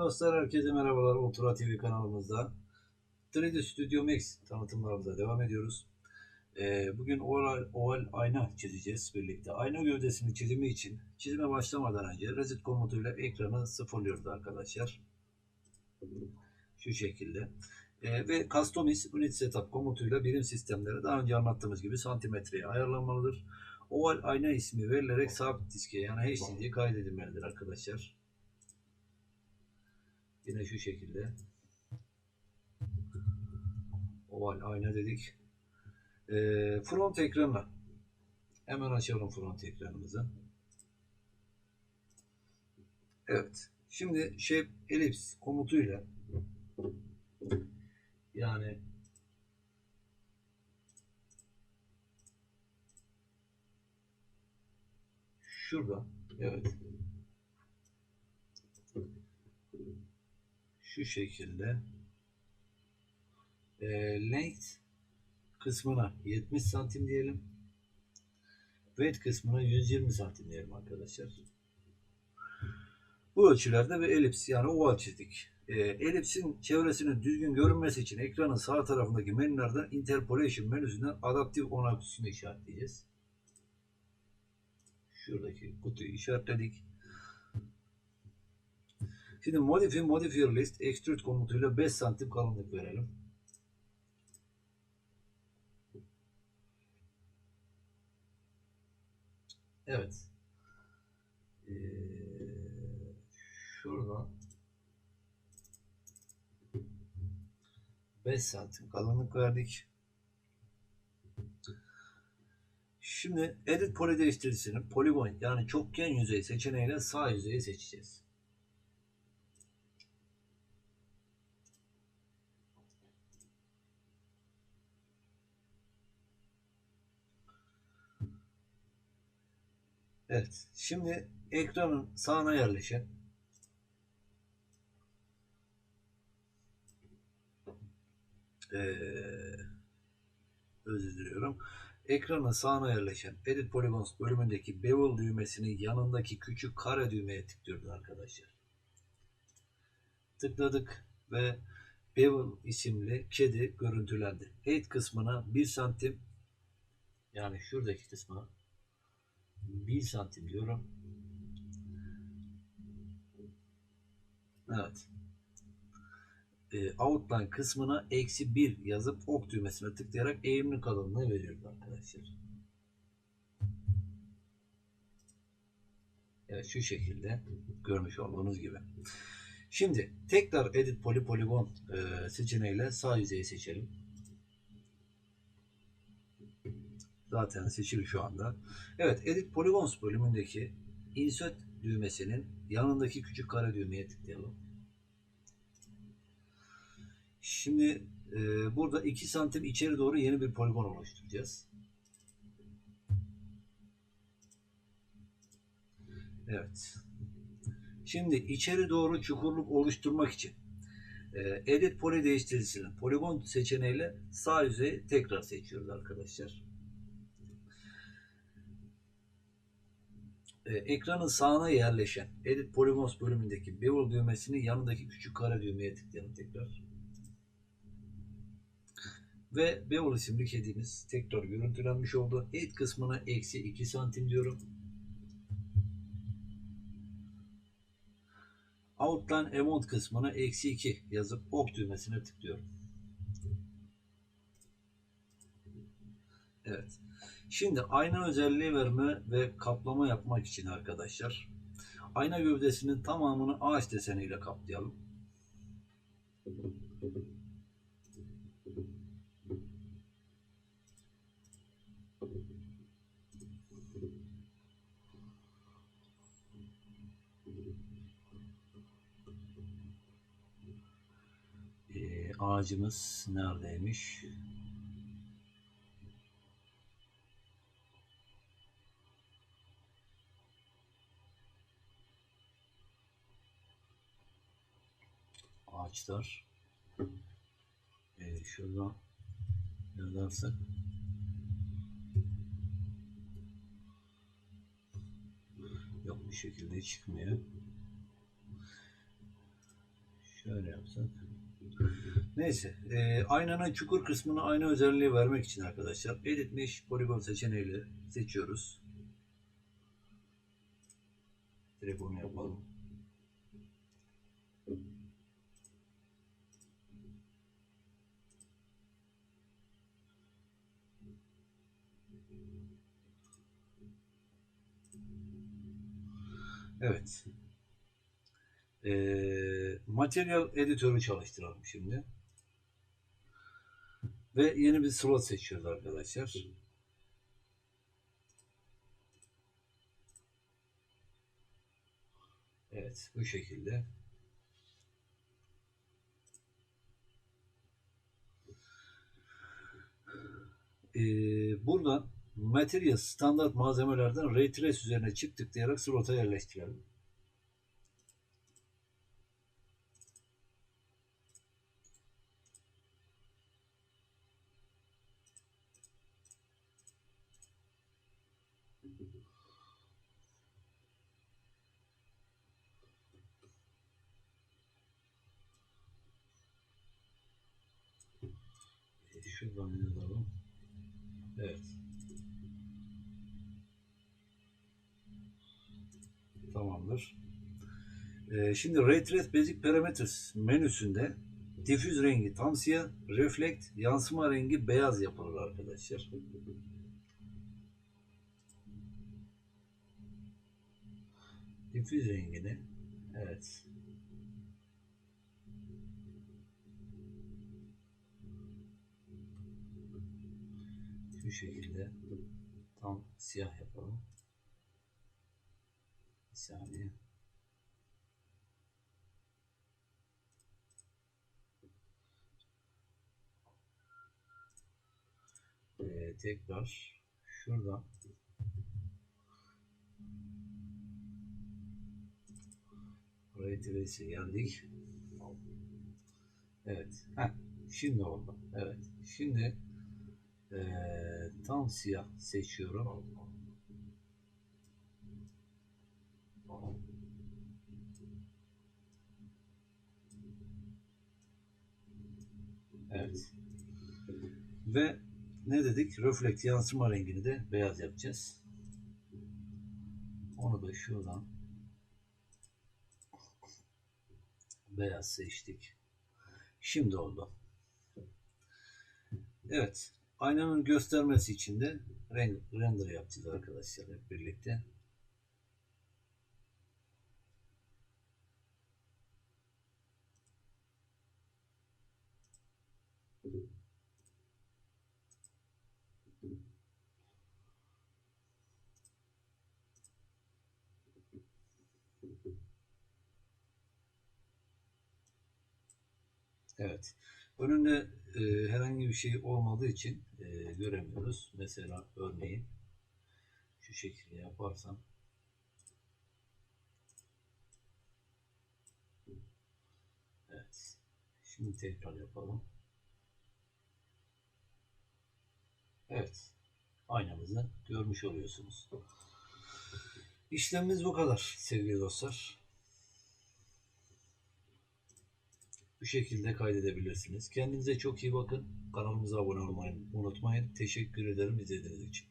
Dostlar herkese merhabalar. Ultra TV kanalımızda 3D Studio Max tanıtımlarımıza devam ediyoruz. Ee, bugün oval, oval ayna çizeceğiz birlikte. Ayna gövdesinin çizimi için çizime başlamadan önce reset komutuyla ekranı sıfırlıyoruz arkadaşlar. Şu şekilde. Ee, ve Customize Unit Setup komutuyla birim sistemleri daha önce anlattığımız gibi santimetreye ayarlanmalıdır. Oval ayna ismi verilerek sabit diske yani HDD'ye kaydedilmelidir arkadaşlar. Yine şu şekilde. Oval ayna dedik. Ee, front ekranı. Hemen açalım front ekranımızı. Evet. Şimdi shape ellipse komutuyla yani şurada evet şu şekilde. E, length kısmına 70 santim diyelim. Weight kısmına 120 santim diyelim arkadaşlar. Bu ölçülerde bir elips yani oval çizdik. E, elipsin çevresinin düzgün görünmesi için ekranın sağ tarafındaki menülerden interpolation menüsünden adaptif onay kutusunu işaretleyeceğiz. Şuradaki kutuyu işaretledik Şimdi modify modifier list extrude komutuyla 5 santim kalınlık verelim. Evet. Ee, şuradan 5 santim kalınlık verdik. Şimdi edit poly değiştiricisinin poligon yani çokgen yüzey seçeneğiyle sağ yüzeyi seçeceğiz. Evet. Şimdi ekranın sağına yerleşen ee, özür diliyorum. Ekranın sağına yerleşen Edit Polygons bölümündeki Bevel düğmesinin yanındaki küçük kare düğmeye tıklıyoruz arkadaşlar. Tıkladık ve Bevel isimli kedi görüntülendi. Height kısmına 1 santim yani şuradaki kısmına 1 santim diyorum. Evet. E, outline kısmına eksi 1 yazıp ok düğmesine tıklayarak eğimli kalınlığı veriyoruz arkadaşlar. Evet şu şekilde görmüş olduğunuz gibi. Şimdi tekrar edit poly polygon e, seçeneğiyle sağ yüzeyi seçelim. Zaten seçili şu anda. Evet, Edit Polygons bölümündeki Insert düğmesinin yanındaki küçük kare düğmeye tıklayalım. Şimdi e, burada 2 santim içeri doğru yeni bir poligon oluşturacağız. Evet. Şimdi içeri doğru çukurluk oluşturmak için e, Edit Poly değiştiricisinin poligon seçeneğiyle sağ yüzeyi tekrar seçiyoruz arkadaşlar. E, ekranın sağına yerleşen Edit Polygons bölümündeki Bevel düğmesini yanındaki küçük kare düğmeye tıklayalım tekrar. Ve Bevel isimli kedimiz tekrar görüntülenmiş oldu. Height kısmına eksi 2 santim diyorum. Outline Amount kısmına eksi 2 yazıp ok düğmesine tıklıyorum. Evet. Şimdi ayna özelliği verme ve kaplama yapmak için arkadaşlar ayna gövdesinin tamamını ağaç deseniyle kaplayalım. Ee, ağacımız neredeymiş? Ağaçlar. Ee, şuradan yazarsak yok bir şekilde çıkmıyor. Şöyle yapsak. Neyse. E, aynanın çukur kısmına ayna özelliği vermek için arkadaşlar Edit Mesh Poligon seçeneğiyle seçiyoruz. Direkt onu yapalım. Evet. Ee, Material editörü çalıştıralım şimdi. Ve yeni bir slot seçiyoruz arkadaşlar. Evet, bu şekilde. Ee, buradan Material standart malzemelerden Ray Trace üzerine çift tıklayarak slota yerleştirelim. Şuradan yazalım. Evet. Tamamdır. Ee, şimdi Ray Trace Basic Parameters menüsünde difüz rengi tam siyah, reflect yansıma rengi beyaz yapılır arkadaşlar. Difüz rengini evet şu şekilde tam siyah yapalım. Saniye. Ee, tekrar şuradan Ray Trace'e geldik. Evet. Heh, şimdi oldu. Evet. Şimdi ee, tam siyah seçiyorum. Evet. Ve ne dedik? Reflect yansıma rengini de beyaz yapacağız. Onu da şuradan beyaz seçtik. Şimdi oldu. Evet. Aynanın göstermesi için de render yapacağız arkadaşlar hep birlikte. Evet. Önünde e, herhangi bir şey olmadığı için e, göremiyoruz. Mesela örneğin şu şekilde yaparsam Evet. Şimdi tekrar yapalım. Evet. Aynamızı görmüş oluyorsunuz. İşlemimiz bu kadar sevgili dostlar. Bu şekilde kaydedebilirsiniz. Kendinize çok iyi bakın. Kanalımıza abone olmayı unutmayın. Teşekkür ederim izlediğiniz için.